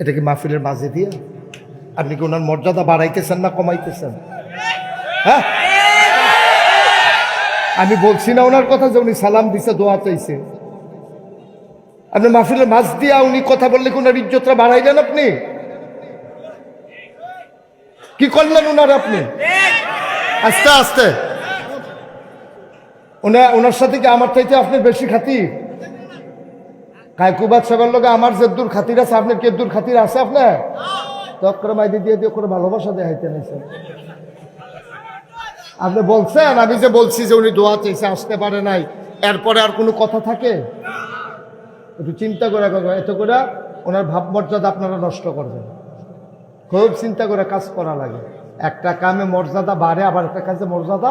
এটা কি মাহফিলের মাঝে দিয়ে? আপনি কি ওনার মর্যাদা বাড়াইতেছেন না কমাইতেছেন? হ্যাঁ? আমি বলছি না ওনার কথা যে উনি সালাম দিছে, দোয়া চাইছে। আপনি মাহফিলের মাঝ দিয়া উনি কথা বললে কি ওনার ইজ্জতটা বাড়াইলেন আপনি? কি করলেন ওনার আপনি? আস্তে আস্তে। ওনা ওনার সাথে কি আমার চাইতে আপনি বেশি খাতির? কায়কুবাদ সাহেবের লোকে আমার যে দূর খাতির আছে, আপনার কে দূর খাতির আছে আপনার? তক্কর মাইদি দিয়ে দিয়ে করে ভালোবাসা দেখাইতে নিছে আপনি বলছেন, আমি যে বলছি যে উনি দোয়া চাইছে আসতে পারে নাই, এরপরে আর কোনো কথা থাকে? একটু চিন্তা করে এত করে ওনার ভাবমর্যাদা আপনারা নষ্ট করবেন। খুব চিন্তা করে কাজ করা লাগে। একটা কামে মর্যাদা বাড়ে, আবার একটা কাজে মর্যাদা।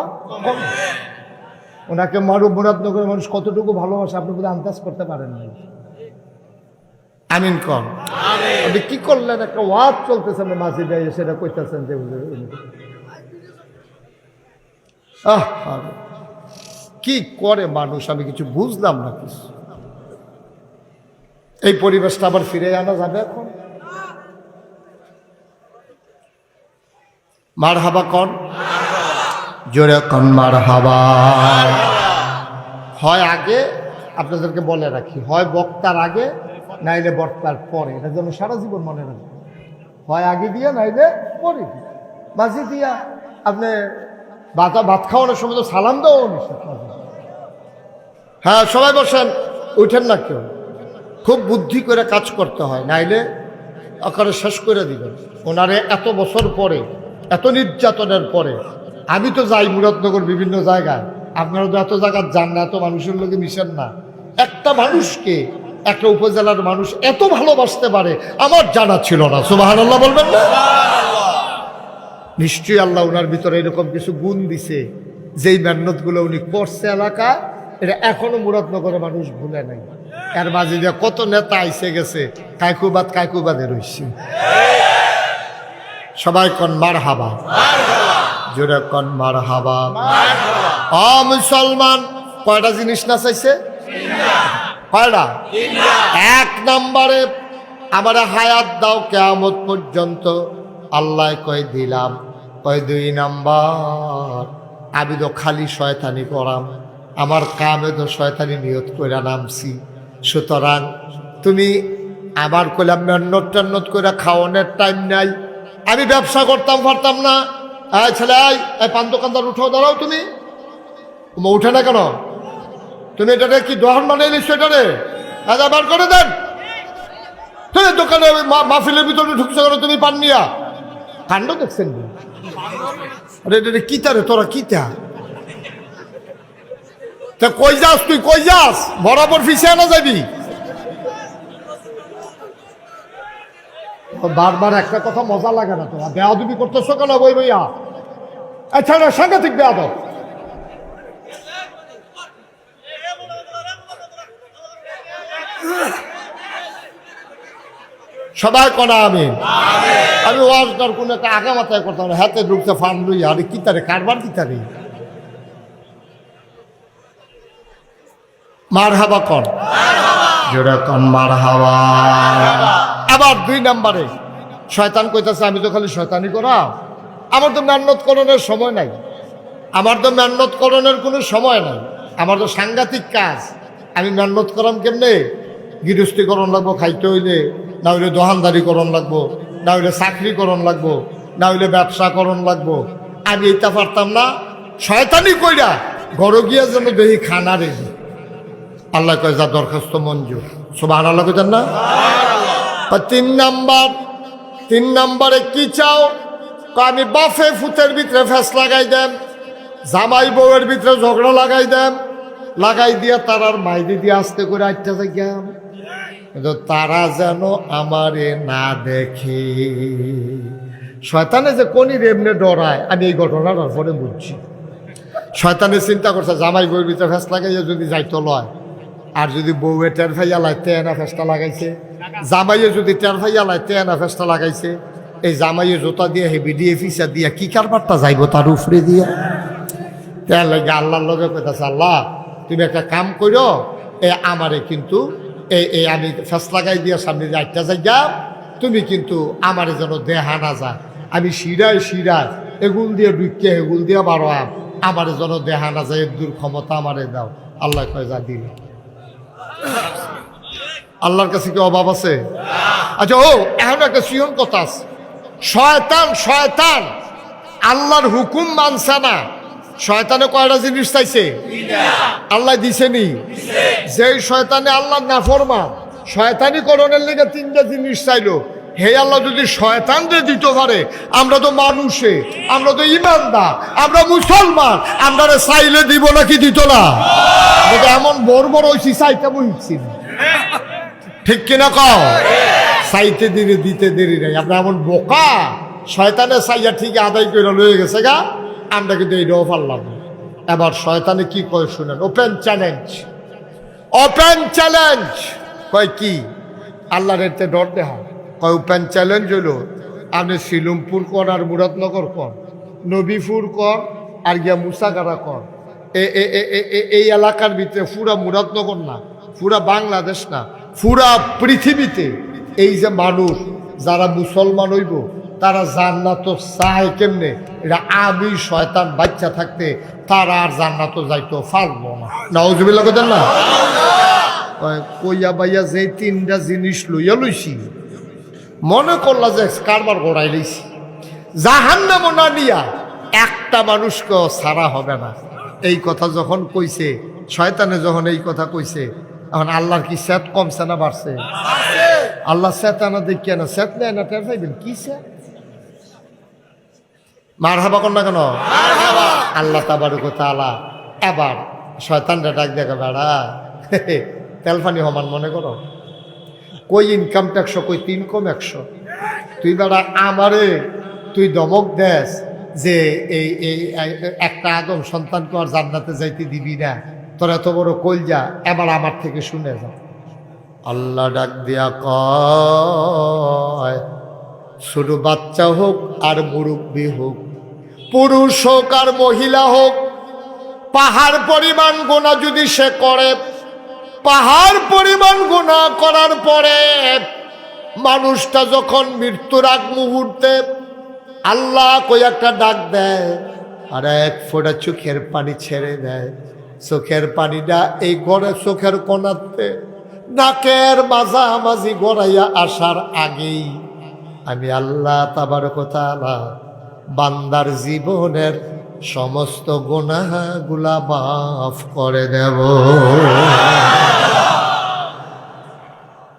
ওনাকে মারু মুরাদনগরের মানুষ কতটুকু ভালোবাসে, আপনি বোধহয় আন্দাজ করতে পারেন নাই। আমিন কম। আপনি কি করলেন? একটা ওয়াজ চলতেছে আপনি মাঝে যাই সেটা কইতেছেন যে আহ কি করে মানুষ? আমি কিছু বুঝলাম না কিছু। এই পরিবেশটা আবার ফিরে আনা যাবে এখন? মার হাবা কন। জোরে কন মার হাবা হয় আগে আপনাদেরকে বলে রাখি হয় বক্তার আগে নাইলে বক্তার পরে। এটা যেন সারা জীবন মনে রাখবেন হয় আগে দিয়ে, নাইলে পরে দিয়ে। দিয়া আপনি ভাত ভাত খাওয়ানোর সময় তো সালাম দেওয়া নিষেধ। হ্যাঁ সবাই বসেন। উঠেন না কেউ। খুব বুদ্ধি করে কাজ করতে হয়। নাইলে আকারে শেষ করে দিবেন। ওনারে এত বছর পরে, এত নির্যাতনের পরে। আমি তো যাই মুরাদনগর বিভিন্ন জায়গায়। আপনারা তো এত জায়গায় যান না, এত মানুষের লোকে মিশেন না। একটা মানুষকে একটা উপজেলার মানুষ এত ভালোবাসতে পারে, আমার জানা ছিল না। সুবাহ বলবেন না? নিশ্চয়ই আল্লাহ ওনার ভিতরে এরকম কিছু গুণ দিছে, যেই মেহনতগুলো উনি করছে এলাকা, এটা এখনও মুরাদনগরের মানুষ ভুলে নাই। এর মাঝে দিয়ে কত নেতা আইসে গেছে, কায়কুবাদ কায়কুবাদে রইছে। সবাই কন মার হাবা জোরে কন মার হাবা অ মুসলমান, কয়টা জিনিস না চাইছে? কয়টা এক নম্বরে আমার হায়াত দাও, কেয়ামত পর্যন্ত আল্লাহ কয় দিলাম। কয় দুই নাম্বার, আমি তো খালি শয়তানি করাম, আমার কামে তো শয়তানি নিয়ত করে নামছি। সুতরাং তুমি আবার কইলাম মেহনত টেন্নত করে খাওয়ানোর টাইম নাই। আমি ব্যবসা করতাম, পারতাম না। এই ছেলে, এই পান দোকানদার, উঠো, দাঁড়াও তুমি। উঠে না কেন? তুমি এটাকে কি দহন বানিয়ে নিচ্ছ এটারে? দাদা বার করে দেন। তুমি দোকানে মাহফিলের ভিতরে ঢুকছো কেন? তুমি পান নিয়া। কাণ্ড দেখছেন? আরে এটা কিতা রে? তোরা কিতা? তা কই যাস তুই? কই যাস? বরাবর ফিসে না যাবি। বারবার একটা কথা মজা লাগে না তোরা বেয়াদবি করতেছো কেন বই বইয়া? আচ্ছা সাংঘাতিক বেয়াদব। সবাই কনা আমি। আমি ওয়াজটার কোনো একটা আগা মাথায় করতাম না হাতে ঢুকতে ফান লই আরে কি তারে কারবার কি তারে? মার হাবা কন। জোরে কন মার হাওয়া আবার দুই নম্বরে শয়তান কইতাছে আমি তো খালি শয়তানি করা। আমার তো মেহনত করণের সময় নাই। আমার তো মেহনত করণের কোনো সময় নাই। আমার তো সাংঘাতিক কাজ। আমি মেহনত করাম কেমনে? গৃহস্থী করণ লাগবো খাইতে হইলে। না হইলে দোহানদারি করণ লাগবো না হইলে চাকরি করণ লাগবো না হইলে ব্যবসা করণ লাগবো। আমি এইটা পারতাম না। শয়তানি কইরা ঘরে গিয়া যেন দেখি খানা রেডি। আল্লাহ কয় যা দরখাস্ত মঞ্জুর। সুবাহ আল্লাহ কইতেন না? তিন নাম্বার তিন নাম্বারে কি চাও? আমি বাফে ফুতের ভিতরে ফেস লাগাই দেন জামাই বউয়ের ভিতরে ঝগড়া লাগাই দেন লাগাই দিয়া তার আর মাইদি দিয়ে আসতে করে আটটা যাইয়াম কিন্তু তারা যেন আমারে না দেখে। শয়তানে যে কোনি এমনি ডরায়, আমি এই ঘটনাটার পরে বুঝছি। শয়তানে চিন্তা করছে, জামাই বউয়ের ভিতরে ফেস লাগাইয়া যদি যাইতো লয়, আর যদি বউয়ে টের ফাইয়া লাই তেনা ফেসটা লাগাইছে। জামাইয়ে যদি টের ফাইয়া লাই তেনা ফেসটা লাগাইছে। এই জামাইয়ে জোতা দিয়ে হেবি দিয়ে ফিসা দিয়া কি কারবারটা যাইব তার উপরে দিয়া? তার লাগে আল্লাহর লগে কইতাছে, আল্লাহ, তুমি একটা কাম করো এ আমারে কিন্তু এই এই, আমি ফেস লাগাই দিয়া সামনে দিয়ে যাই যাই তুমি কিন্তু আমার যেন দেহা না যা আমি শিরায় শিরায় এগুল দিয়ে ডুইকে এগুল দিয়ে বারো আমার যেন দেহা না যায় দূর ক্ষমতা আমারে দাও। আল্লাহ কয় যা দিল। আল্লাহর কাছে কি অভাব আছে? আচ্ছা ও, এখন একটা সিয়ন কথা আছে। শয়তান শয়তান, আল্লাহর হুকুম মানছে না। শয়তানে কয়টা জিনিস চাইছে? আল্লাহ দিছেনি। যেই শয়তানে আল্লাহ নাফরমান, শয়তানি করণের লেগে তিনটা জিনিস চাইলো। হে আল্লাহ, যদি শয়তান শয়তানরে দিতে পারে, আমরা তো মানুষে, আমরা তো ইমানদার, আমরা মুসলমান, আমরা চাইলে দিব নাকি দিত না? এমন বড় বড় হয়েছি চাইতে বইছি না। ঠিক কিনা কও? চাইতে দেরি, দিতে দেরি নাই। আমরা এমন বোকা, শয়তানে চাইয়া ঠিক আদায় করে লয়ে গেছে গা। আমরা কিন্তু এইটাও পারলাম না। এবার শয়তানে কি কয় শুনেন? ওপেন চ্যালেঞ্জ ওপেন চ্যালেঞ্জ কয় কি? আল্লাহর এতে ডর দেহা। কয় ওপেন চ্যালেঞ্জ হলো আপনি শিলুমপুর কর আর মুরাদনগর কর, নবীপুর কর আর গিয়া মুসাগারা কর। এই এলাকার ভিতরে পুরা মুরাদনগর না, পুরা বাংলাদেশ না, পুরা পৃথিবীতে এই যে মানুষ, যারা মুসলমান হইব তারা জান্নাত চায় কেমনে? এটা আমি শয়তান বাচ্চা থাকতে তারা আর জান্নাত যাইতো পারব না। নওয়াজবিল্লা কথা না? কইয়া বাইয়া যে তিনটা জিনিস লইয়া লইছি মনে করলা যে কারবার গড়াই লইছি। জাহান্নাম না নিয়া একটা মানুষকে সারা হবে না। এই কথা যখন কইছে শয়তানে যখন এই কথা কইছে এখন আল্লাহর কি স্যাত কমছে না বাড়ছে? আল্লাহ স্যাত আনা দেখিয়া না স্যাত নেয় না টের কি স্যাত মার হাবা কর না কেন? আল্লাহ তাবারুক তালা এবার শয়তানটা ডাক দেখা বেড়া তেলফানি হমান মনে করো। কই ইনকাম একশো কই তিন কম একশো তুই বেড়া আমারে তুই দমক দেস যে এই এই একটা আদম সন্তানকে আর জান্নাতে যাইতে দিবি না। তোর এত বড় কলজা এবার আমার থেকে শুনে যা। আল্লাহ ডাক দিয়া কয় ছোট বাচ্চা হোক আর মুরব্বী হোক পুরুষ হোক আর মহিলা হোক, পাহাড় পরিমাণ গোনা যদি সে করে, পাহাড় পরিমাণ গোনা করার পরে মানুষটা যখন মৃত্যুর আগ মুহূর্তে আল্লাহ কই একটা ডাক দেয়, আর এক ফোঁটা চোখের পানি ছেড়ে দেয়। চোখের পানিটা এই গড়ে চোখের কোনাতে, নাকের মাঝামাঝি গড়াইয়া আসার আগেই আমি আল্লাহ তাবার কথা বান্দার জীবনের সমস্ত গুনাহগুলা মাফ করে দেব।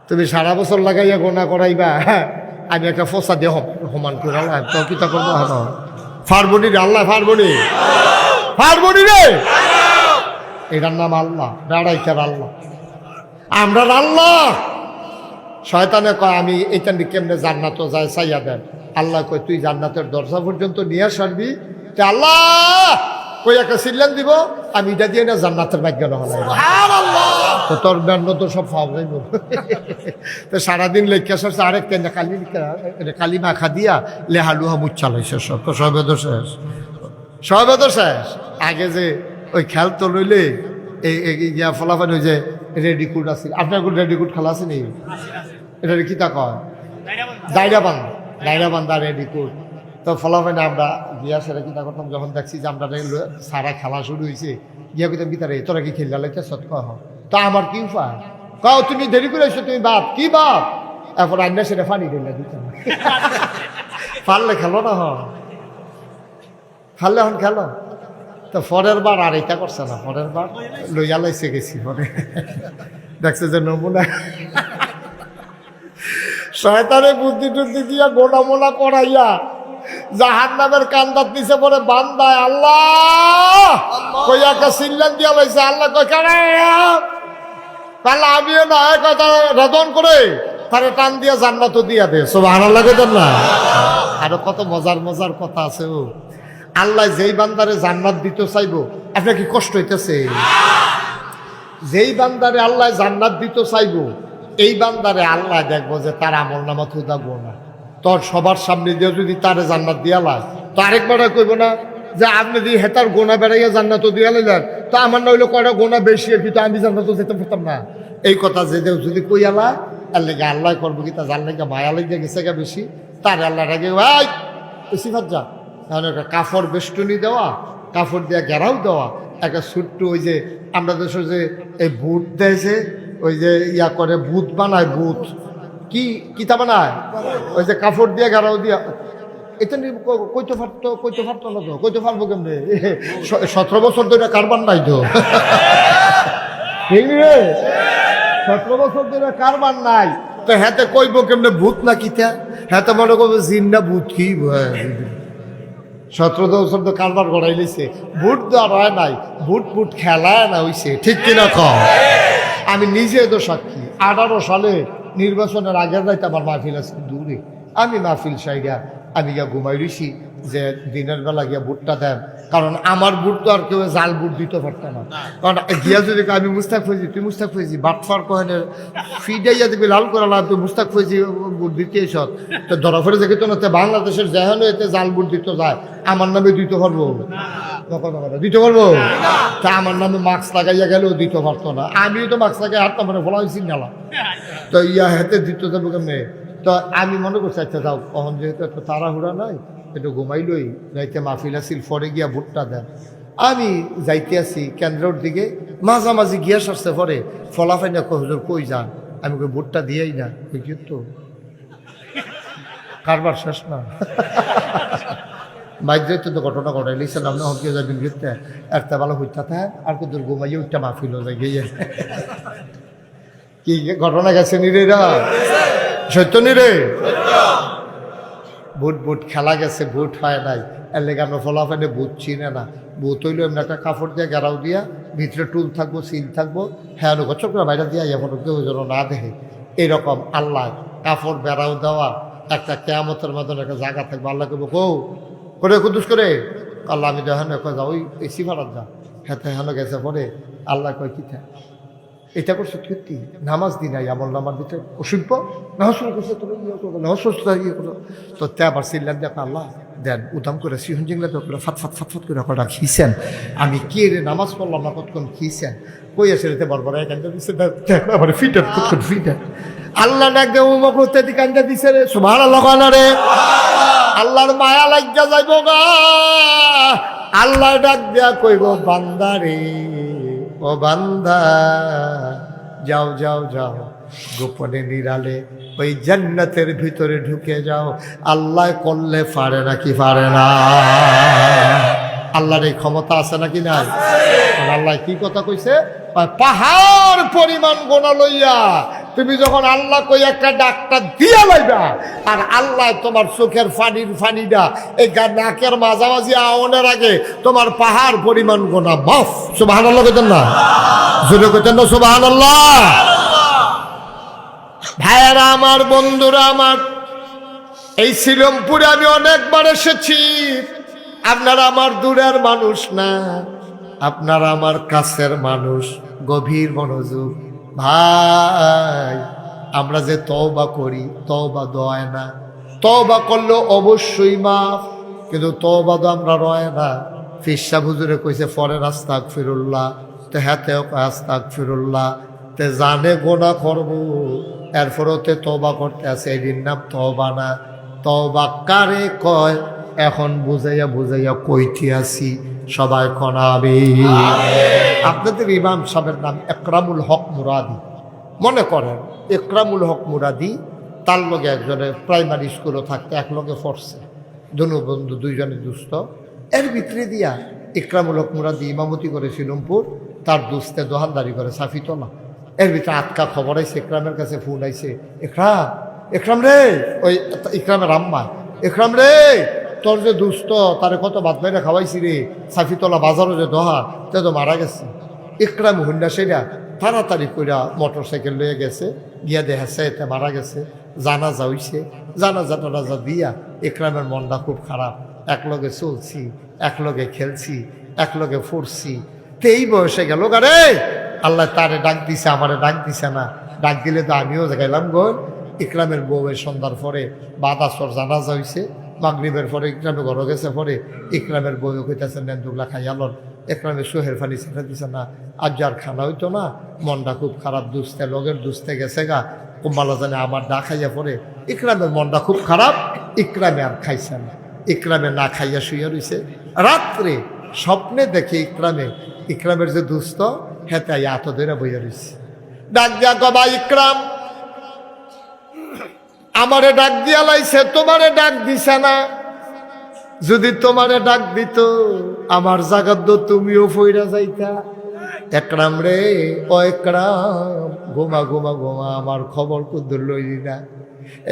তুমি সারা বছর লাগাইয়া গোনা করাইবা হ্যাঁ, আমি একটা ফসা দিয়ে সমান করে আল্লাহ তো কিতা করব ফারবনি রে আল্লাহ ফারবনি ফারবনি রে। এটার নাম আল্লাহ আল্লাহ। আমরা আল্লাহ। শয়তানে কয় আমি এইটা নিয়ে কেমনে জান্নাত যায় চাইয়া দেন। আল্লাহ কয় তুই জান্নাতের দরজা পর্যন্ত নিয়ে সারবি। তে আল্লাহ কই একটা সিল্লান দিব? আমি এটা দিয়ে না জান্নাতের ভাগ্য তো তোর ব্যান্ড তো সব পাওয়া যাইব। তো সারাদিন লেখা সারছে আরেক কেন কালি কালি মাখা দিয়া লেহালুহা মুচ্ছাল হয়েছে সব। তো সবে তো শেষ। সবে তো শেষ। আগে যে ওই খেল তো লইলে এই ইয়া ফলাফল ওই যে রেডিকুড আছে। আপনার রেডিকুড খেলা আছে নি এটা কি তা কয়? দায়রা বান্ধা দায়রা বান্ধা রেডিকুড তো ফলাফলে আমরা গিয়া সেটা কিতা করতাম, যখন দেখছি যে আমরা সারা খেলা শুরু হয়েছে গিয়া কইতাম, কি তারে কি খেললা লেখা সৎ কহ। তো আমার কি উপায়? কাও, তুমি দেরি করে এসো, তুমি বাপ, কি বাপ? এখন আন্না সেটা ফানি দিলে দিতাম পারলে খেলো না হ ফারলে এখন খেলো। তো পরের বার আর এটা করছে না, পরের বার লইয়া লাইছে গেছি পরে। দেখছে যে নমুনা। শয়তানে বুদ্ধি টুদ্ধি দিয়া গোনা মোনা করাইয়া জাহান নামের কান্দার নিচে পরে বান্দায় আল্লাহ! কই একটা সিল্লান দিয়া লাইছে আল্লাহ কই কেন তাহলে আমিও না এক কথা রেদন করে। তারে টান দিয়া জান্নাত দিয়া দে সব আনার লাগে না আরও কত মজার মজার কথা আছে ও। আল্লাহ যেই বান্দারে জান্নাত দিতে চাইব আপনার কি কষ্ট হইতেছে? যেই বান্দারে আল্লাহ জান্নাত দিতে চাইব এই বান্দারে আল্লাহ দেখব যে তার আমল নামা থুদা গোনা তোর সবার সামনে দিয়ে যদি তারে জান্নাত দিয়ালাস তো আরেকবার কইব না যে আপনি যদি হেতার গোনা বেড়াইয়া জান্নাত দিয়া লাইলেন, তো আমার না কয়টা গোনা বেশি কিন্তু আমি জান্নাত যেতে পারতাম না। এই কথা যে যদি কইয়ালা এর লেগে আল্লাহ করব কি তা যার লেগে মায়া লেগে গেছে গা বেশি। তার আল্লাহ রাগে ভাই বেশি যা। তাহলে একটা কাপড় বেষ্টনী দেওয়া কাপড় দিয়ে ঘেরাও দেওয়া, একটা ছোট্ট ওই যে, আমরা দেশে যে এই বুট দেয় যে ওই যে ইয়া করে বুট বানায় বুট কি, কিতা বানায়? ওই যে কাপড় দিয়ে ঘেরাও দিয়া। এটা কইতে পারতো কইতে পারতো না তো? কইতে পারব কেমনে? সতেরো বছর ধরে কারবার নাই তো? ঠিক রে সতেরো বছর ধরে কারবার নাই। তো হ্যাঁ কইব কেমনে, ভূত না কিতা? হ্যাঁ মনে করব না ভূত কি। সতেরো বছর তো কারবার গড়াই লিছে ভূত তো আর হয় নাই। ভূত ফুট খেলায় না হইছে। ঠিক কিনা কম আমি নিজে তো সাক্ষী। আঠারো সালে নির্বাচনের আগের রাইতে আমার মাহফিল আছে দূরে। আমি মাহফিল সাইডা, আমি যা ঘুমাই রইছি। যে দিনের বেলা গিয়া বুটটা দেন কারণ আমার বুট তো আর কেউ জাল বুট দিতে পারত না। কারণ গিয়া যদি আমি মুস্তাক ফৈজি তুই মুস্তাক ফৈজি বাটফার কহেনে ফিডাইয়া দিবি লাল করা লাভ তুই মুস্তাক ফৈজি বুট দিতে এসত তো ধরা ফেলে দেখে তো না তে বাংলাদেশের যেহেন এতে জাল বুট দিতে যায় আমার নামে দিতে পারব। দিতে পারব? তা আমার নামে মাস্ক লাগাইয়া গেলেও দিতে পারতো না। আমিও তো মাস্ক লাগাই হাত মানে ফলা হয়েছি গেলাম তো ইয়া হাতে দিতে যাব কেমনে? তো আমি মনে করছি আচ্ছা যাও কখন যেহেতু একটা তাড়াহুড়া নাই একটু ঘুমাইলই যাইতে মাহফিল আসিল পরে গিয়া ভুট্টা দেন। আমি যাইতে আছি কেন্দ্রের দিকে মাঝামাঝি গিয়া সারছে পরে ফলাফাই না হুজুর কই যান, আমি কই ভুট্টা দিয়েই না কি তো। কারবার শেষ না। বাইদ্যতে তো ঘটনা ঘটাই লিখছেন আপনি হকিয়ে যাবেন ঘুরতে একটা ভালো হইতা থাকে আর কত ঘুমাইয়ে উঠটা মাহফিল হয়ে গিয়ে। কি ঘটনা গেছে নিরেরা সত্য নিরে বুট বুট খেলা গেছে বুট হয় নাই। এর লেগে আমরা ফলাফেনে বুট চিনে না। বুট হইল এমনি একটা কাপড় দিয়ে, গেরাও দিয়া, ভিতরে টুল থাকব, সিল থাকব হ্যাঁ চক্র বাইরে দিয়া এমন কেউ যেন না দেখে। এরকম আল্লাহ কাপড় বেড়াও দেওয়া, একটা কেয়ামতের মতন একটা জায়গা থাকবে। আল্লাহ কেবো কৌ, করে কুদুস করে? আল্লাহ আমি দেখেন যা ওই ভাড়ার যা। হ্যাঁ হেন গেছে পরে, আল্লাহ কয়, কি থাকে এটা করছ কীর্তি নামাজ দি নাই, আমল নামার দিতে অসভ্য শুরু করছে তুমি ইয়ে করো নামাজ সুস্থ ইয়ে করো। তো তে আবার সিল্লান দেখো আল্লাহ, দেন উদাম করে সিহন জিংলা তো ফাট ফাট ফাট ফাট করে কটা খিয়েছেন আমি কে রে নামাজ পড়লাম না কতক্ষণ খিয়েছেন কই আসে রেতে বরবর দেখো আবার ফিটার কতক্ষণ ফিটার আল্লাহ ডাক উমক উত্তেদি কান্দা দিছে রে সুভার কানা রে। আল্লাহর মায়া লাগিয়া যাইব গা। আল্লাহ ডাক দেয়া কইব, বান্দা রে। ও বান্দা, যাও যাও যাও, গোপনে নিরালে ওই জান্নাতের ভিতরে ঢুকে যাও। আল্লাহ করলে পারে নাকি পারে না? আল্লাহর এই ক্ষমতা আছে নাকি নাই? আল্লাহ কি কথা কইছে? পাহাড় পরিমাণ গোনা লইয়া তুমি যখন আল্লাহ কই একটা ডাক্তার দিয়া লাইবা, আর আল্লাহ তোমার চোখের ফানির ফানিটা এই নাকের মাঝামাঝি আওনের আগে তোমার পাহাড় পরিমাণ গোনা, মাফ সুবাহান আল্লাহ কইতেন না? জোরে কইতেন না সুবাহান আল্লাহ ভাইয়ারা আমার, বন্ধুরা আমার, এই শ্রীরামপুরে আমি অনেকবার এসেছি। আপনারা আমার দূরের মানুষ না, আপনারা আমার কাছের মানুষ, গভীর মনোযোগ ভাই, আমরা যে তওবা করি, তওবা দয় না। তওবা করলে অবশ্যই মাফ, কিন্তু তওবা তো আমরা রয় না। ফিসা হুজুরে কইছে, ফরে রাস্তাক ফিরুল্লাহ তো হ্যাতেও আস্তাক ফিরুল্লাহ তে জানে গোনা করব, এরপরও তে তবা করতে আছে এদিন নাম তবা না। তবা কারে কয়? এখন বুঝাইয়া বুঝাইয়া কইতে আসি সবাই কনাবে আপনাদের ইমাম সাহেবের নাম একরামুল হক মুরাদি। মনে করেন একরামুল হক মুরাদি তার লগে একজনে প্রাইমারি স্কুলে থাকতে এক লগে পড়ছে। দুনু বন্ধু দুইজনে দুস্থ। এর ভিতরে দিয়া ইকরামুল হক মুরাদি ইমামতি করে শিলমপুর তার দুস্তে দোহানদারি করে সাফিতলা এর ভিতরে আটকা খবর আইছে ইকরামের কাছে ফোন আইছে ইকরাম একরাম রে ওই ইকরামের আম্মা একরাম রে তোর যে দুস্থ তারে কত বাদ বাইরে খাওয়াইছি রে? সাফিতলা বাজারও যে দোহা তে তো মারা গেছে। ইকরাম হুন্ডা সেটা তাড়াতাড়ি কইরা মোটর সাইকেল লয়ে গেছে, গিয়া দেখাচ্ছে এতে মারা গেছে, জানাজা হইছে। জানাজা টানাজা দিয়া ইকরামের মনটা খুব খারাপ। একলগে চলছি, একলগে খেলছি, একলগে ফুরছি। তো এই বয়সে গেল গারে আল্লাহ তারে ডাক দিছে, আমারে ডাক দিছে না। ডাক দিলে তো আমিও গেলাম গো। ইকরামের বউয়ের সন্ধ্যার পরে বাদাসর জানাজা হইছে। মাগরিবের পরে ইকরামে ঘর গেছে, পরে ইকরামের বউ কইতেছে, নেন দুগলা খাইয়ালন একরামে সোহের ফানি ছেড়ে দিছে না, আর যার খানা হইতো না, মনটা খুব খারাপ, দুস্তে, লগের দুস্তে গেছে গা কুম্বালা জানে আমার না খাইয়া পরে ইকরামের মনটা খুব খারাপ, ইকরামে আর খাইছে না, ইকরামে না খাইয়া শুইয়া রইছে। রাত্রে স্বপ্নে দেখে ইকরামে, ইকরামের যে দুস্থ হেতে এত ধরে বইয়া রইছে। ডাক দিয়া কবা ইকরাম আমারে ডাক দিয়া লাইছে, তোমারে ডাক দিছে না। যদি তোমারে ডাক দিত, আমার জাগাত তুমিও ফইরা যাইতা। একরাম রে, ও একরাম ঘুমা ঘুমা ঘুমা, আমার খবর কুদ্দুর লইলি না।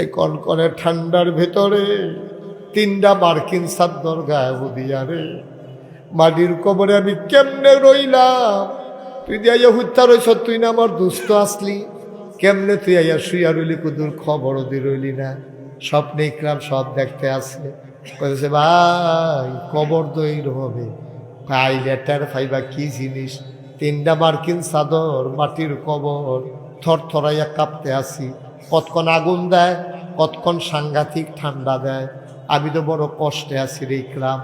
এই কনকনে ঠান্ডার ভেতরে তিনটা মার্কিন সাদ্দর গায়ে বুদিয়া রে। মাটির কবরে আমি কেমনে রইলাম? তুই দিয়া হুত্যা রইছ, তুই না আমার দুস্থ আসলি। কেমনে তুই আইয়া শুইয়া রইলি কুদুর খবরও দি রইলি না? স্বপ্নে ইকরাম সব দেখতে আসে বলেছে ভাই, কবর দইর হবে ভাই লেটার ফাইবা কি জিনিস? তিনটা মার্কিন চাদর, মাটির কবর থর থরাইয়া কাঁপতে আসি কতক্ষণ আগুন দেয়, কতক্ষণ সাংঘাতিক ঠান্ডা দেয়। আমি তো বড় কষ্টে আছি রে ইকরাম।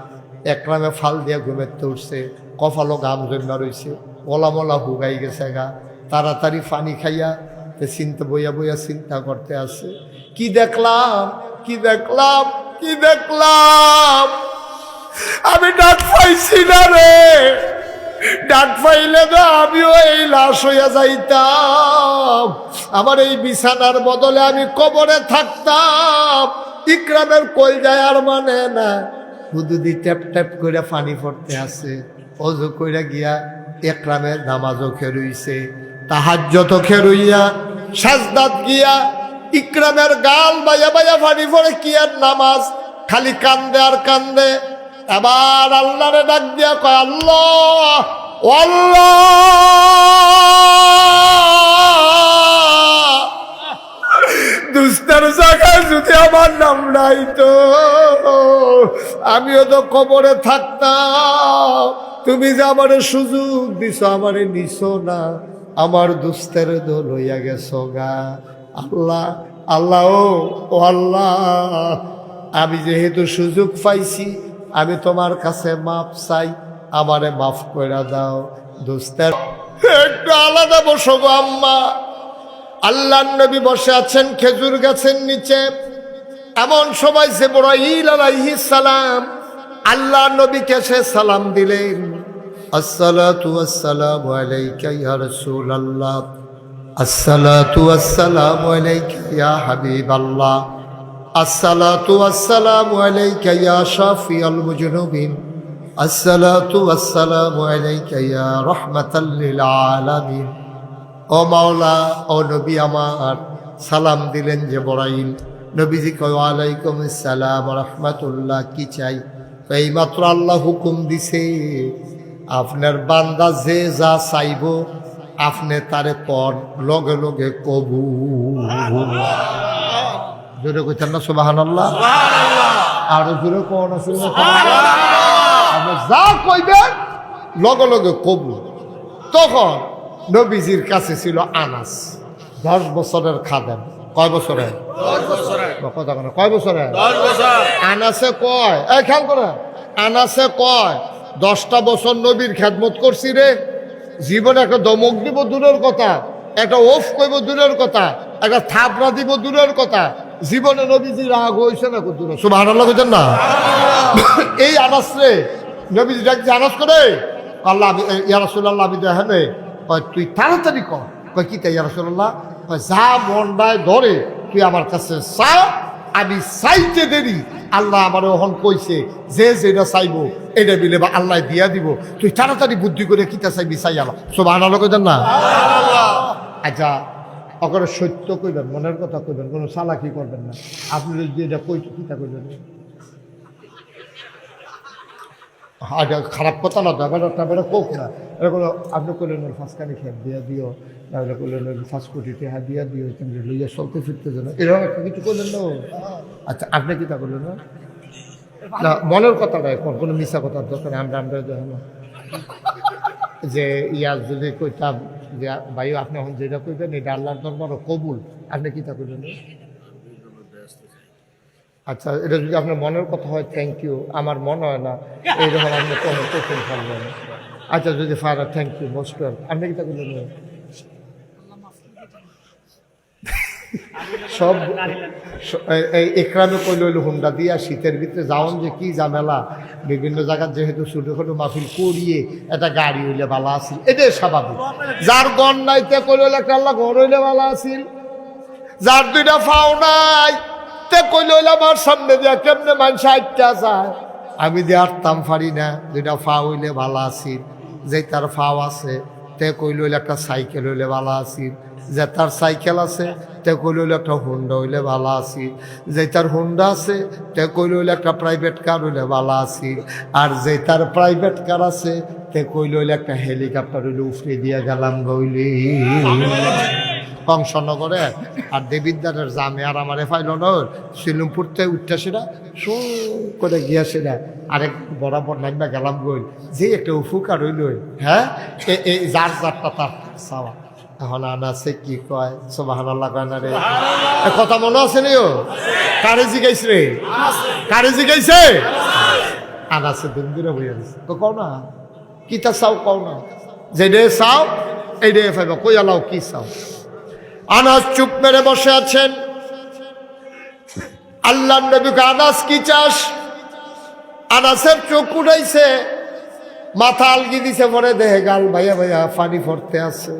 একরামে ফাল দিয়া ঘুমেতে উঠছে কফালো গাম জমা রইছে। মলা মলা হুগাই গেছে গা। তাড়াতাড়ি পানি খাইয়া তে চিন্তা বইয়া বইয়া চিন্তা করতে আছে। কি দেখলাম? কি দেখলাম? কি দেখলাম? আমি ডাক পাইছি না রে। ডাক পাইলে তো আমিও এই লাশ হইয়া যাইতাম। আমার এই বিছানার বদলে আমি কবরে থাকতাম। ইকরামের কই যায় আর মানে না। হুদুদি ট্যাপ ট্যাপ করে পানি পড়তে আছে। অজু কইরা গিয়া একরামের নামাজও খেরুইছে তাহাজ্জত খেরুইয়া, সাজদাত গিয়া, ইকরামের গাল বাইয়া বাইয়া ফানি পড়ে কি আর নামাজ? খালি কান্দে আর কান্দে। আবার আল্লাহরে ডাক দিয়া কয়, আল্লাহ দুস্তার যদি আমার নাম নাই তো, আমিও তো কবরে থাকতাম। তুমি যে আমার সুযোগ দিছ, আমারে নিছ না। আমার দুস্তের দোল হইয়া গেছো গা। আল্লাহ আল্লাহ ও আল্লাহ, আমি যেহেতু সুযোগ পাইছি, আমি তোমার কাছে মাপ চাই, আমারে মাফ করে দাও, দুস্তের। একটু আলাদা বসো গো আম্মা। আল্লাহ নবী বসে আছেন, খেজুর গাছের নিচে। এমন সময় যে বড় ইল আলাইহি সালাম আল্লাহ নবীকে সে সালাম দিলেন। আসসালাতু আসসালামু আলাইকা ইয়া রাসূলুল্লাহ। আসসালাতু আসসালামু আলাইকা ইয়া হাবিবাল্লাহ। আসসালাতু আসসালামু আলাইকা ইয়া শাফিয়াল মুজনুবিন। আসসালাতু আসসালামু আলাইকা ইয়া রাহমাতাল নবী আমার, সালাম দিলেন যে বড়াইল। নবীজি কয় আলাইকুম রহমতুল্লাহ, কি চাই? তো এইমাত্র আল্লাহ হুকুম দিছে। আপনার বান্দা যে যা চাইব আপনি তারে পর লগে লগে কবু জোরে কইতেন না সুবাহান আল্লাহ আরও জোরে কোন যা কইবেন লগে লগে কবু তখন নবীজির কাছে ছিল আনাস। দশ বছরের খাদেম। কয় বছরে কয় বছরে। আনাসে কয়? এই খেয়াল করে আনাসে কয়? দশটা বছর নবীর খেদমত করছি রে। জীবনে একটা দমক দিব দূরের কথা, একটা ওফ কইব দূরের কথা, একটা থাপড়া দিব দূরের কথা। জীবনে নবীজি রাগ হয়েছে না দূরে সুবাহ হইতেন না। এই আনাস রে, নবীজি ডাকছে আনাস করে, আল্লাহ ইয়ারসুল্লাহ আমি কয়, তুই তাড়াতাড়ি কর। কয়, কি তাই রসল্লাহ কয়, যা মন্ডায় ধরে, তুই আমার কাছে চা আমি চাইতে দেরি। আল্লাহ আমার ওহন কইছে যে যেটা চাইব এটা বিলে বা আল্লাহ দিয়া দিব। তুই তাড়াতাড়ি বুদ্ধি করে কিতা চাইবি চাই আল্লাহ। সব আনালো কইতেন না আচ্ছা অকরে সত্য কইবেন মনের কথা কইবেন কোনো চালাকি করবেন না। আপনি যদি এটা কই কিতা কইবেন? আচ্ছা খারাপ কথা না তারপরে তারপরে কোক না? কোনো আপনি করলেন ফাঁসকানি খেয়ে দিয়া দিও তাহলে করলেন ওর ফাঁস কোটি টেহা দিয়া দিও তুমি লইয়া চলতে ফিরতে যেন এরকম একটা কিছু করলেন না আচ্ছা আপনি কি তা করলেন না না, মনের কথাটা এখন কোনো মিশা কথার দরকার আমরা আমরা দেখেন যে ইয়ার যদি কইতাম যে ভাই আপনি এখন যেটা কইবেন, এটা আল্লাহর দরবারও কবুল। আপনি কি তা করলেন না? আচ্ছা এটা যদি আপনার মনের কথা হয় থ্যাংক ইউ আমার মনে হয় না, এইরকম আপনি কোনো কোশ্চেন পারবেন আচ্ছা যদি ফাদার থ্যাংক ইউ মোস্ট আপনি কি তা করলেন সব এই- একরামে কইল হইল, হুন্ডা দিয়া শীতের ভিতরে যাওন যে কি ঝামেলা। বিভিন্ন জায়গার যেহেতু ছোটো ছোটো মাহফিল করিয়ে একটা গাড়ি হইলে ভালো আছিল। এটাই স্বাভাবিক। যার গন নাই, তে কইল একটা আল্লাহ ঘর হইলে ভালো আছিল। যার দুইটা ফাও নাই তে কইল আমার সামনে দিয়া কেমনে মানুষ আটটা যায়? আমি দিয়ে আটতাম পারি না, দুইটা ফা হইলে ভালো আছিল যে তার ফাও আছে, তে কইল একটা সাইকেল হইলে ভালো আছিল যে তার সাইকেল আছে, তে কইল হইলে একটা হুন্ডা হইলে ভালো আছিল যে তার হুন্ডা আছে, তে কইল হইলে একটা প্রাইভেট কার হইলে ভালো আছিল আর যে তার প্রাইভেট কার আছে, তে কইল একটা হেলিকপ্টার হইলে উফরে দিয়ে গেলাম গইলি। কংসনগরে আর দেবিদ্দারের জামে আর আমার এফাইল শিলুমপুরতে উঠতে সেটা, সু করে গিয়া আরেক বরাবর নাইবা গেলাম গই। যে একটা উফুকার হইল হ্যাঁ? এই যার যারটা তার চাওয়া। এখন আনাছে কি কয়? সোবাহান আল্লাহ কয় না রে। কথা মনে আছে নি ও? কারে জিগাইছ রে? কারে জিগাইছে? আনাছে দিন দিনে বইয়া দিছে। তো কও না। কি তা চাও কও না। যে রে চাও এই রে ফাইবা কই আলাও কি চাও। আনাস চুপ মেরে বসে আছেন। আল্লাহ নবীকে আনাস, কি চাস? আনাসের চোখ উঠাইছে, মাথা আলগি দিছে, পরে দেহে গাল ভাইয়া ভাইয়া পানি পড়তে আছে।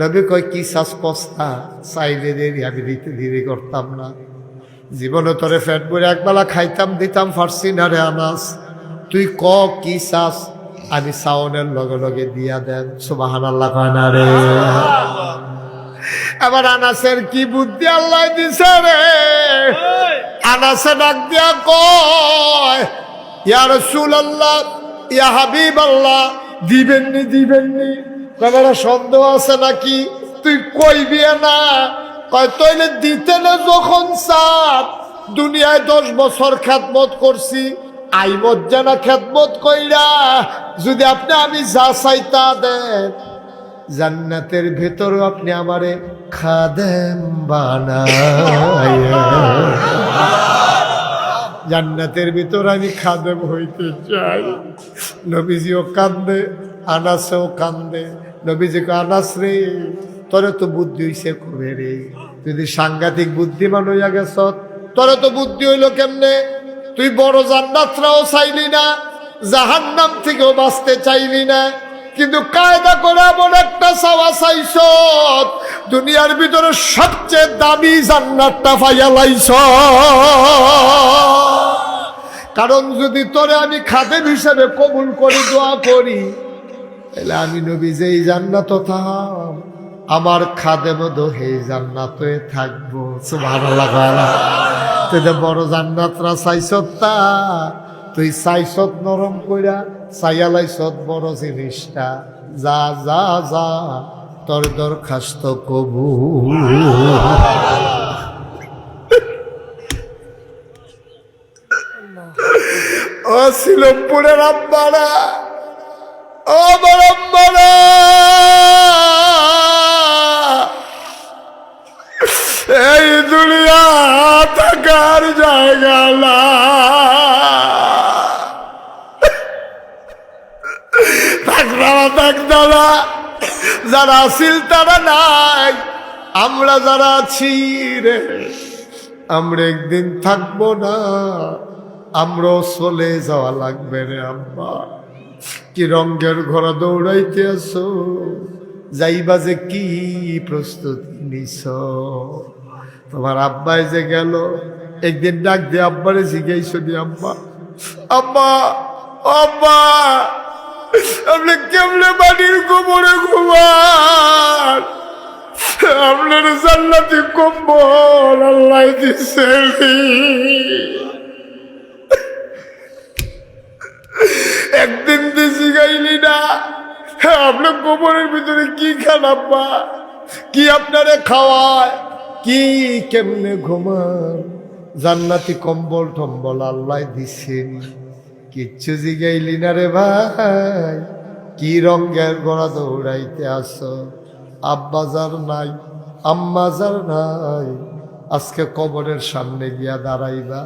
নবী কয়, কি চাস কস্তা? চাইলে দেরি আমি দিতে দেরি করতাম না। জীবনে তোরে ফ্যাট বলে একবেলা খাইতাম, দিতাম, ফার্সি না রে আনাস। তুই ক, কি চাস? আমি সাউনের লগে লগে দিয়া দেন। সুবাহান আল্লাহ কয় না রে। এবার আনাসের কি বুদ্ধি আল্লাহ দিছে রে? আনাসে ডাক দিয়া কয় ইয়া রসুল আল্লাহ ইয়া হাবিব আল্লাহ দিবেননি। দিবেননি কবার সন্দেহ আছে নাকি? তুই কইবি না? কয় তইলে দিতে না যখন চাপ। দুনিয়ায় দশ বছর খ্যাতমত করছি আইমত জানা খ্যাতমত কইরা। যদি আপনি আমি যা চাই তা দেন। জান্নাতের ভেতরও আপনি আমারে খাদেম বানায়া জান্নাতের ভিতর আমি খাদেম হইতে চাই। নবীজিও কান্দে, আনাসেও কান্দে। নবীজিকে আনাস রে, তোরে তো বুদ্ধি হইছে কবে রে? যদি সাংঘাতিক বুদ্ধিমান হইয়া গেছ, তোরে তো বুদ্ধি হইল কেমনে? তুই বড় জান্নাতরাও চাইলি না, জাহান্নাম থেকেও বাঁচতে চাইলি না। কিন্তু কায়দা করে এমন একটা চাওয়া চাইছ দুনিয়ার ভিতরে সবচেয়ে দামি জান্নাতটা পাইয়া লাইছ। কারণ যদি তোরে আমি খাদেম হিসাবে কবুল করে দোয়া করি, তাহলে আমি নবী যেই জান্নাত থাম, আমার খাদেম দোহে জান্নাতে থাকব। তুই তো বড় জান্নাতরা চাইছত তা। তুই চাইছত নরম কইরা চাইয়ালাইছত বড় জিনিসটা। যা যা যা তোর দরখাস্ত কবু ও শিলমপুরের আব্বারা। ও বরম্বরা এই দুনিয়া থাকার জায়গা না থাকরা থাকতো না যারা আছিল তারা নাই। আমরা যারা আছি রে, আমরা একদিন থাকব না। আমরাও চলে যাওয়া লাগবে রে আব্বা। কি রঙ্গের ঘোড়া দৌড়াইতে আসো যাইবা যে কি প্রস্তুতি নিছ? তোমার আব্বাই যে গেল, একদিন ডাক দিয়ে আব্বারে জিজ্ঞাইছ দি আব্বা আব্বা আব্বা। আপনি কেমনে বাড়ির গোবরে ঘুমান? আপনার জান্নাতি কম্বল আল্লাহ দিচ্ছে একদিন দিছি গাইলি না। আপনার গোবরের ভিতরে কি খান আব্বা? কি আপনারে খাওয়ায়? কি কেমনে ঘুমান? জান্নাতি কম্বল টম্বল আল্লাহ দিছেন। কিচ্ছু জিগাইলি না রে ভাই। কি রঙের গোড়া দৌড়াইতে আসো? আব্বাজার নাই, আম্মাজার নাই। আজকে কবরের সামনে গিয়া দাঁড়াইবা।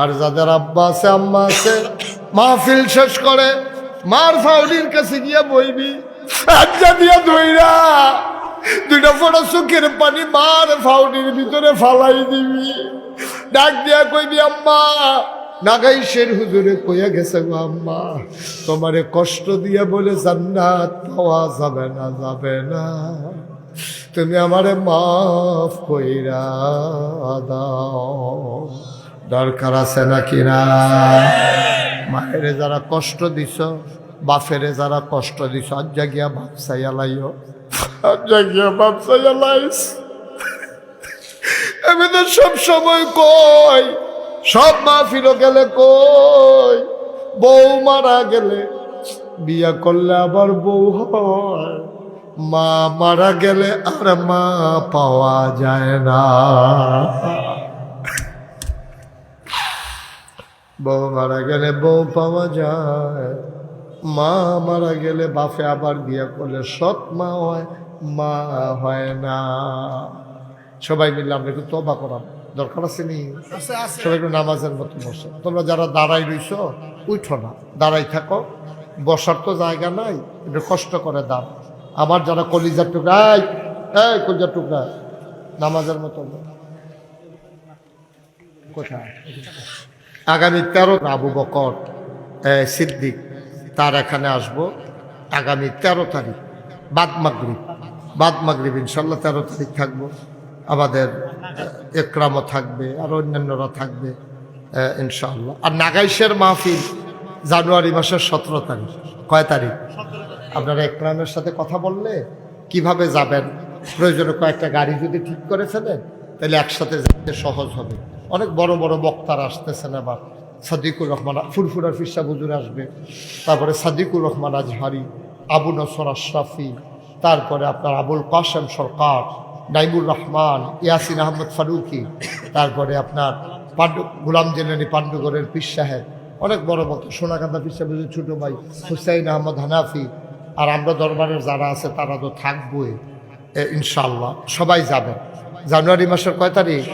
আর যাদের আব্বা আছে, আম্মা আছে, মাহফিল শেষ করে মার ফাউলির কাছে গিয়া বইবি। আজ্জা দিয়া ধইরা দুইটা ফোটা চোখের পানি মার ফাউনির ভিতরে ফালাই দিবি। ডাক দিয়া কইবি, আম্মা নাগাইশের হুজুরে কইয়া গেছে, গো আম্মা, তোমারে কষ্ট দিয়া বলে জান্নাত পাওয়া যাবে না যাবে না। তুমি আমারে মাফ কইরা দাও। দরকার আছে নাকি না? মায়েরে যারা কষ্ট দিছ বাফেরে যারা কষ্ট দিছ আজ জাগিয়া বাপসাইয়া লাইও। জাগিয়া বাপসাইয়া লাইস। আমি তো সব সময় কই মা মাহফিলও গেলে কই? বউ মারা গেলে বিয়া করলে আবার বউ হয়। মা মারা গেলে আর মা পাওয়া যায় না। বউ মারা গেলে বউ পাওয়া যায়। মা মারা গেলে বাপে আবার বিয়ে করলে সৎ মা হয় মা হয় না। সবাই মিলে আমরা একটু তবা করাম। দরকার আছে নি? সবাই একটু নামাজের মতো বসো। তোমরা যারা দাঁড়াই রইছ উঠো না। দাঁড়াই থাকো। বসার তো জায়গা নাই। একটু কষ্ট করে দাঁড় আবার যারা কলিজার টুকরা এই কলিজার টুকরা নামাজের মতো কোথায়? আগামী তেরো আবু বকর সিদ্দিক তার এখানে আসব। আগামী তেরো তারিখ বাদ মাগরিব। বাদ মাগরিব ইনশাল্লাহ তেরো তারিখ থাকব। আমাদের একরামও থাকবে, আর অন্যান্যরা থাকবে ইনশাআল্লাহ। আর নাগাইশের মাহফিল জানুয়ারি মাসের সতেরো তারিখ। কয় তারিখ? আপনারা একরামের সাথে কথা বললে কীভাবে যাবেন? প্রয়োজনে কয়েকটা গাড়ি যদি ঠিক করে ফেলেন, তাহলে একসাথে যেতে সহজ হবে। অনেক বড় বড় বক্তার আসতেছেন আবার। সাদিকুর রহমান, ফুরফুরার ফিসা হুজুর আসবে। তারপরে সাদিকুর রহমান আজহারি, আবু নসর আশরাফি, তারপরে আপনার আবুল কাসেম সরকার। নাইমুর রহমান, ইয়াসিন আহমদ ফারুকি, তারপরে আপনার পাণ্ডু গুলাম জেলানি পাণ্ডুগড়ের পীর সাহেব, অনেক বড় বক্তা সোনাকান্দা পীর সাহেবের ছোট ভাই, হুসাইন আহমদ হানাফি, আর আমরা দরবারের যারা আছে তারা তো থাকবোই ইনশাল্লাহ সবাই যাবেন জানুয়ারি মাসের কয় তারিখ?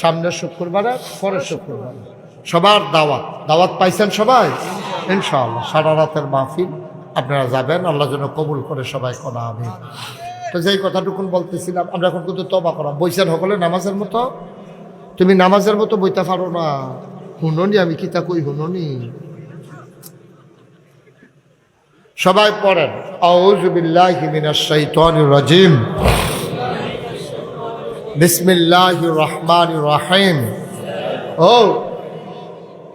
সামনের শুক্রবারে, পরের শুক্রবারে। সবার দাওয়াত দাওয়াত পাইছেন সবাই? ইনশাআল্লাহ, সারা রাতের মাহফিল আপনারা যাবেন, আল্লাহ যেন কবুল করে সবাই করা আমি তো যেই কথাটুকুন বলতেছিলাম আমরা এখন কিন্তু তবা করা বইছেন সকলে নামাজের মতো? তুমি নামাজের মতো বইতে পারো না। হুননি আমি কিতা কই হুননি সবাই পড়েন। আউযু বিল্লাহি মিনাশ শাইতানির রাজিম। বিসমিল্লাহির রহমানির রহিম। ও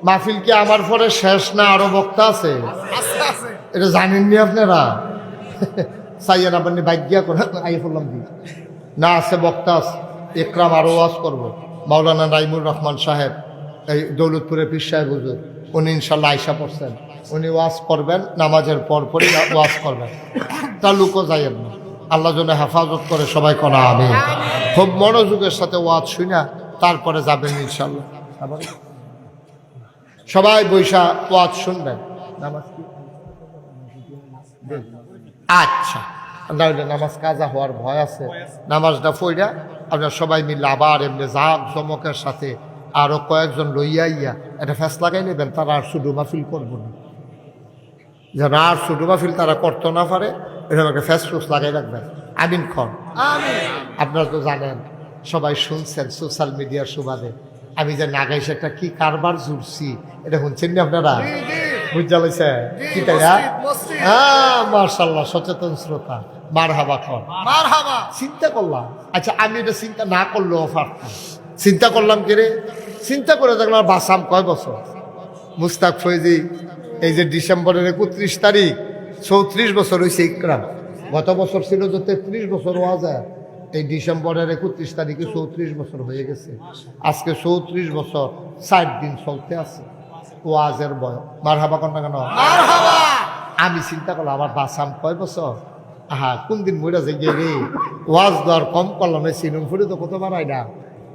মাহফিল কি আমার পরে শেষ না আরও বক্তা আছে। এটা জানেননি আপনারা? সাইয়ান আপনি বাইজ্ঞা করে আইয়ে ফেললাম দি না আছে, বক্তা আছে। একরাম আরও ওয়াজ করব। মাওলানা রাইমুর রহমান সাহেব, এই দৌলতপুরের পীর সাহেব হুজুর, উনি ইনশাল্লাহ আয়সা পড়ছেন। উনি ওয়াজ করবেন, নামাজের পর পরই ওয়াজ করবেন। তা লুকো যাইয়েন না। আল্লাহ জন্য হেফাজত করে সবাই করা আমি খুব মনোযোগের সাথে ওয়াজ শুনা তারপরে যাবেন ইনশাল্লাহ সবাই বৈশা ওয়াজ শুনবেন। নামাজ আচ্ছা। নাহলে নামাজ কাজা হওয়ার ভয় আছে। নামাজটা ফইরা আপনার সবাই মিলে আবার এমনি জাক জমকের সাথে আরও কয়েকজন লইয়া ইয়া একটা ফ্যাস লাগাই নেবেন তারা আর শুধু মাহফিল করব না। যেন আর শুধু মাহফিল তারা করতে না পারে এরকম একটা ফ্যাস ফুস লাগাই রাখবেন। আমিন খন। আপনারা তো জানেন সবাই শুনছেন সোশ্যাল মিডিয়ার সুবাদে। আমি যে নাগাইশ একটা কি কারবার জুড়ছি এটা শুনছেন না আপনারা? বুঝা লাইছে? কি তাই হ্যাঁ মার্শাল্লাহ সচেতন শ্রোতা। মার হাবা খন চিন্তা করলাম। আচ্ছা আমি এটা চিন্তা না করলেও পারতাম চিন্তা করলাম কি রে? চিন্তা করে দেখলাম বাসাম কয় বছর? মুস্তাক ফৈজি এই যে ডিসেম্বরের একত্রিশ তারিখ চৌত্রিশ বছর হয়েছে ইকরাম। গত বছর ছিল যে তেত্রিশ বছর হওয়া যায়। এই ডিসেম্বরের একত্রিশ তারিখে চৌত্রিশ বছর হয়ে গেছে। আজকে চৌত্রিশ বছর ষাট দিন চলতে আছে। ওয়াজের বয়। মার হাবা কন্যা কেন? আমি চিন্তা করলাম আমার বাসাম কয় বছর? আহা কোন দিন মরে যাই রে ওয়াজ দর কম করলাম এই সিনুম সিনুমপুরে তো কত বাড়াই না?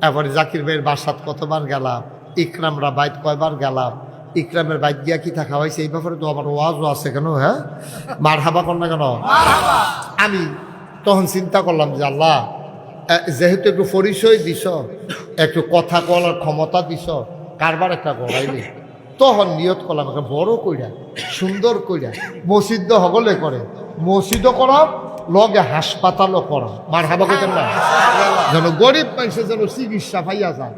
এরপরে জাকির ভাইয়ের বাসাত কতবার গেলাম? ইকরামরা বাইত কয়বার গেলাম? ইকরামের বাইত গিয়া কি থাকা হয়েছে? এই ব্যাপারে তো আমার ওয়াজও আছে কেন হ্যাঁ? মার হাবা না কেন? আমি তখন চিন্তা করলাম যে আল্লাহ যেহেতু একটু পরিচয় দিছ একটু কথা বলার ক্ষমতা দিছ কারবার একটা গড়াইলি তখন নিয়ত করলাম একটা বড় কইরা, সুন্দর কইরা মসজিদ হগলে করে, মসজিদও করাম লগে হাসপাতালও করা। মার হাবা করতেন না? যেন গরিব মানুষের যেন চিকিৎসা পাইয়া যায়।